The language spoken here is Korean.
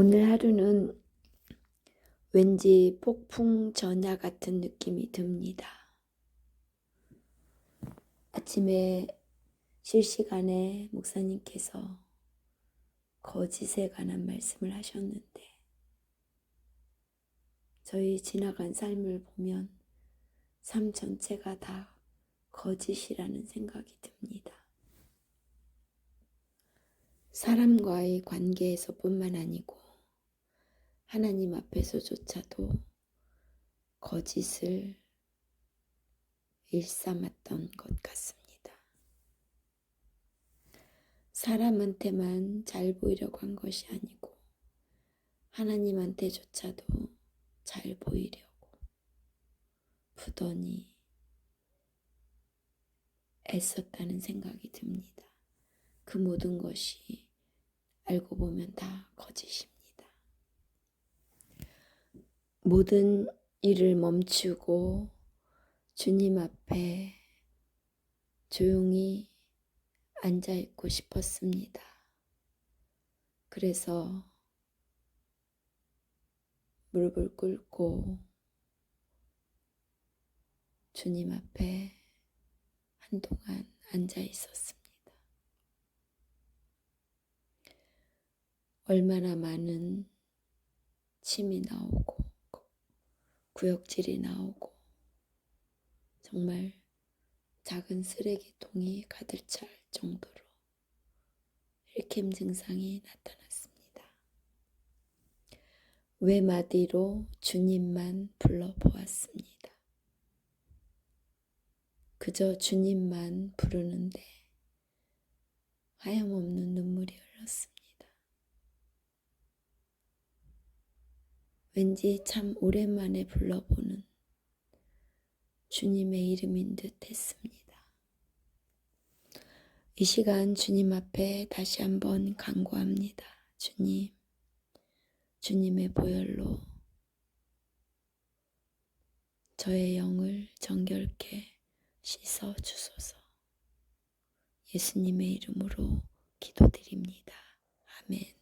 오늘 하루는 왠지 폭풍 전야 같은 느낌이 듭니다. 아침에 실시간에 목사님께서 거짓에 관한 말씀을 하셨는데 저희 지나간 삶을 보면 삶 전체가 다 거짓이라는 생각이 듭니다. 사람과의 관계에서뿐만 아니고 하나님 앞에서조차도 거짓을 일삼았던 것 같습니다. 사람한테만 잘 보이려고 한 것이 아니고 하나님한테조차도 잘 보이려고 부단히 애썼다는 생각이 듭니다. 그 모든 것이 알고 보면 다 거짓입니다. 모든 일을 멈추고 주님 앞에 조용히 앉아 있고 싶었습니다. 그래서 무릎을 꿇고 주님 앞에 한동안 앉아 있었습니다. 얼마나 많은 침이 나오고 구역질이 나오고 정말 작은 쓰레기통이 가득 찰 정도로 힐캠 증상이 나타났습니다. 외마디로 주님만 불러보았습니다. 그저 주님만 부르는데 하염없는 눈물이 흘렀습니다. 왠지 참 오랜만에 불러보는 주님의 이름인 듯 했습니다. 이 시간 주님 앞에 다시 한번 간구합니다. 주님, 주님의 보혈로 저의 영을 정결케 씻어 주소서. 예수님의 이름으로 기도드립니다. 아멘.